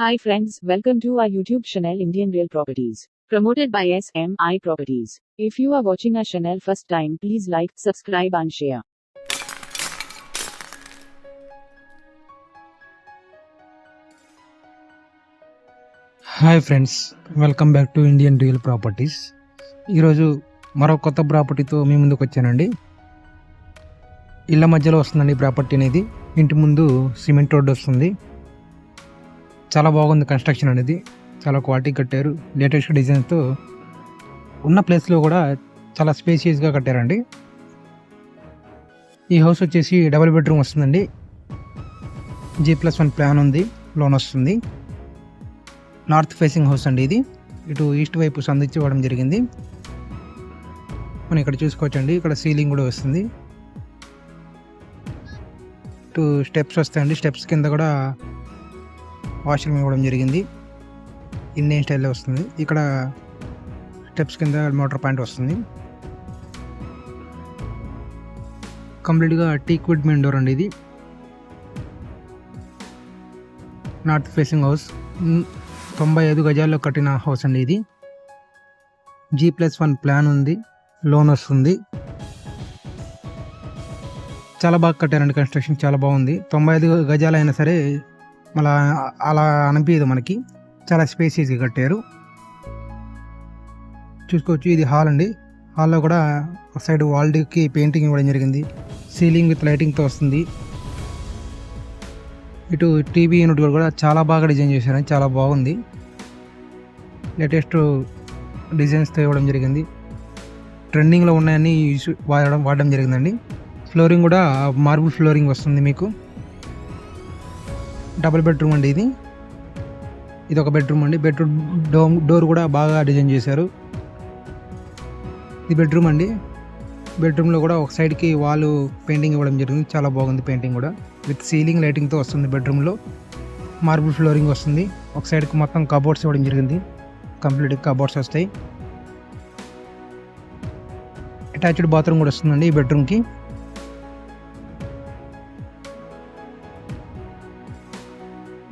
Hi friends, welcome to our YouTube channel Indian Real Properties. Promoted by SMI Properties. If you are watching our channel first time, please like, subscribe and share. Hi friends welcome back to Indian real properties ఈరోజు మరో కొత్త ప్రాపర్టీతో మీ ముందుకు వచ్చానండి ఇళ్ళ మధ్యలో వస్తుందండి ఈ property అనేది ఇంటి ముందు సిమెంట్ రోడ్ వస్తుంది చాలా బాగుంది కన్స్ట్రక్షన్ అనేది. చాలా క్వాలిటీ కట్టారు. లేటెస్ట్ డిజైన్తో ఉన్న ప్లేస్లో కూడా చాలా స్పేషియస్గా కట్టారండి. ఈ హౌస్ వచ్చేసి డబుల్ బెడ్రూమ్ వస్తుందండి. జీ ప్లస్ వన్ ప్లాన్ ఉంది. లోన్ వస్తుంది. నార్త్ ఫేసింగ్ హౌస్ అండి ఇది. ఇటు ఈస్ట్ వైపు సందించి ఇవ్వడం జరిగింది. మనం ఇక్కడ చూసుకోవచ్చండి. ఇక్కడ సీలింగ్ కూడా వస్తుంది. ఇటు స్టెప్స్ వస్తాయండి. స్టెప్స్ కింద కూడా వాష్రూమ్ ఇవ్వడం జరిగింది. ఇండియన్ స్టైల్లో వస్తుంది. ఇక్కడ స్టెప్స్ కింద మోటార్ పాయింట్ వస్తుంది. కంప్లీట్గా టీక్వుడ్ మెయిన్ డోర్ అండి ఇది. North facing house. తొంభై ఐదు గజాల్లో కట్టిన హౌస్ అండి ఇది. జీ ప్లస్ వన్ ప్లాన్ ఉంది. లోన్ వస్తుంది. చాలా బాగా కట్టారండి. కన్స్ట్రక్షన్ చాలా బాగుంది. తొంభై ఐదు గజాలు అయినా సరే మళ్ళా అలా అనిపించదు మనకి. చాలా స్పేసీస్గా కట్టారు. చూసుకోవచ్చు ఇది హాల్ అండి. హాల్లో కూడా ఒక సైడ్ వాల్కి పెయింటింగ్ ఇవ్వడం జరిగింది. సీలింగ్ విత్ లైటింగ్తో వస్తుంది. ఇటు టీవీ యూనిట్ కూడా చాలా బాగా డిజైన్ చేశారని చాలా బాగుంది. లేటెస్ట్ డిజైన్స్తో ఇవ్వడం జరిగింది. ట్రెండింగ్లో ఉన్నాయని యూస్- వాడడం వాడడం జరిగిందండి. ఫ్లోరింగ్ కూడా మార్బుల్ ఫ్లోరింగ్ వస్తుంది మీకు. డబుల్ బెడ్రూమ్ అండి ఇది. ఇది ఒక బెడ్రూమ్ అండి. బెడ్రూమ్ డోమ్ డోర్ కూడా బాగా డిజైన్ చేశారు. ఇది బెడ్రూమ్ అండి. బెడ్రూమ్లో కూడా ఒక సైడ్కి వాల్ పెయింటింగ్ ఇవ్వడం జరిగింది. చాలా బాగుంది పెయింటింగ్ కూడా. విత్ సీలింగ్ లైటింగ్తో వస్తుంది బెడ్రూమ్లో. మార్బుల్ ఫ్లోరింగ్ వస్తుంది. ఒక సైడ్కి మొత్తం కబోర్డ్స్ ఇవ్వడం జరిగింది. కంప్లీట్ కబోర్డ్స్ వస్తాయి. అటాచ్డ్ బాత్రూమ్ కూడా వస్తుందండి ఈ బెడ్రూమ్కి.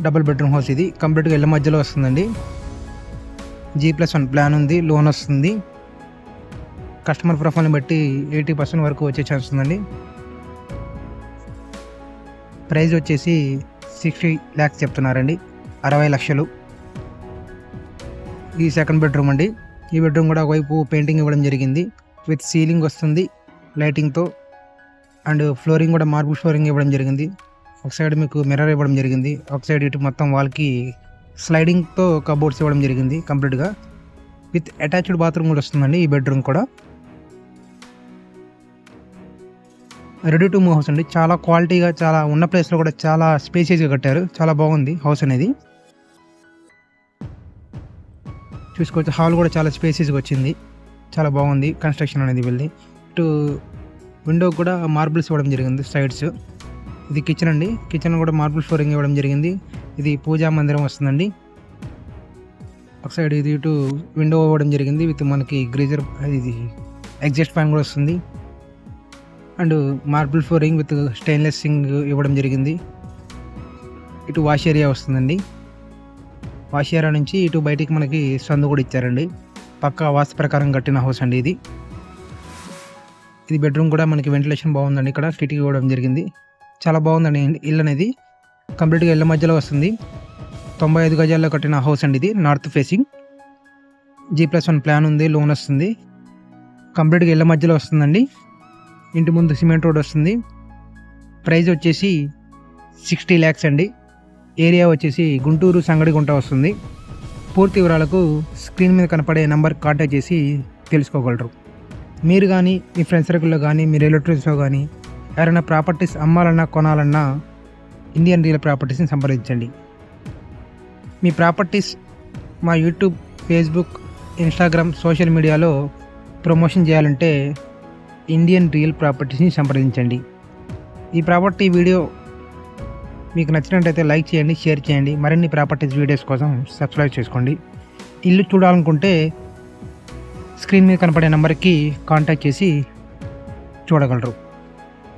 డబుల్ బెడ్రూమ్ హౌస్ ఇది. కంప్లీట్గా ఇళ్ళ మధ్యలో వస్తుందండి. జీ ప్లస్ వన్ ప్లాన్ ఉంది. లోన్ వస్తుంది. కస్టమర్ ప్రొఫైల్ని బట్టి ఎయిటీ పర్సెంట్ వరకు వచ్చే ఛాన్స్ ఉందండి. ప్రైస్ వచ్చేసి సిక్స్టీ ల్యాక్స్ చెప్తున్నారండి. అరవై లక్షలు. ఈ సెకండ్ బెడ్రూమ్ అండి. ఈ బెడ్రూమ్ కూడా ఒకవైపు పెయింటింగ్ ఇవ్వడం జరిగింది. విత్ సీలింగ్ వస్తుంది లైటింగ్తో. అండ్ ఫ్లోరింగ్ కూడా మార్బుల్ ఫ్లోరింగ్ ఇవ్వడం జరిగింది. ఒక సైడ్ మీకు మిర్రర్ ఇవ్వడం జరిగింది ఒక సైడ్ ఇటు మొత్తం వాల్కి స్లైడింగ్తో కబోర్డ్స్ ఇవ్వడం జరిగింది కంప్లీట్గా. విత్ అటాచ్డ్ బాత్రూమ్ కూడా వస్తుందండి ఈ బెడ్రూమ్ కూడా. రెడీ టు మూవ్ హౌస్ అండి. చాలా క్వాలిటీగా చాలా ఉన్న ప్లేస్లో కూడా చాలా స్పేసియస్గా కట్టారు. చాలా బాగుంది హౌస్ అనేది. చూసుకోవచ్చు హాల్ కూడా చాలా స్పేసియస్గా వచ్చింది. చాలా బాగుంది కన్స్ట్రక్షన్ అనేది వెళ్ళి. ఇటు విండో కూడా మార్బుల్స్ ఇవ్వడం జరిగింది సైడ్స్ ఇది కిచెన్ అండి. కిచెన్ కూడా మార్బుల్ ఫ్లోరింగ్ ఇవ్వడం జరిగింది. ఇది పూజా మందిరం వస్తుందండి. ఒక సైడ్ ఇది ఇటు విండో ఇవ్వడం జరిగింది విత్ మనకి గ్రీజర్ ఇది ఎగ్జాస్ట్ ఫ్యాన్ కూడా వస్తుంది. And marble flooring with stainless sink ఇవ్వడం జరిగింది. ఇటు వాష్ ఏరియా వస్తుందండి. వాష్ ఏరియా నుంచి ఇటు బయటికి మనకి సందు కూడా ఇచ్చారండి. పక్క వాస్తు ప్రకారం కట్టిన హౌస్ అండి ఇది. ఇది బెడ్రూమ్ కూడా మనకి వెంటిలేషన్ బాగుందండి ఇక్కడ కిటికీ ఇవ్వడం జరిగింది. చాలా బాగుందండి ఇల్లు అనేది. కంప్లీట్గా ఇళ్ళ మధ్యలో వస్తుంది. తొంభై ఐదు గజాల్లో కట్టిన హౌస్ అండి ఇది north facing. G plus one plan ఉంది లోన్ వస్తుంది. కంప్లీట్గా ఇళ్ళ మధ్యలో వస్తుందండి. ఇంటి ముందు సిమెంట్ రోడ్ వస్తుంది. ప్రైస్ వచ్చేసి సిక్స్టీ ల్యాక్స్ అండి. ఏరియా వచ్చేసి గుంటూరు సంగడిగుంట వస్తుంది. పూర్తి వివరాలకు స్క్రీన్ మీద కనపడే నెంబర్ కాంటాక్ట్ చేసి తెలుసుకోగలరు. మీరు కానీ మీ ఫ్రెండ్స్ సర్కిల్లో కానీ మీ రిలేటివ్స్లో కానీ ఎవరైనా ప్రాపర్టీస్ అమ్మాలన్నా కొనాలన్నా ఇండియన్ రియల్ ప్రాపర్టీస్ని సంప్రదించండి. మీ ప్రాపర్టీస్ మా యూట్యూబ్ ఫేస్బుక్ ఇన్స్టాగ్రామ్ సోషల్ మీడియాలో ప్రమోషన్ చేయాలంటే ఇండియన్ రియల్ ప్రాపర్టీస్ని సంప్రదించండి. ఈ ప్రాపర్టీ వీడియో మీకు నచ్చినట్టయితే లైక్ చేయండి షేర్ చేయండి మరిన్ని ప్రాపర్టీస్ వీడియోస్ కోసం సబ్స్క్రైబ్ చేసుకోండి. ఇల్లు చూడాలనుకుంటే స్క్రీన్ మీద కనపడే నెంబర్కి కాంటాక్ట్ చేసి చూడగలరు.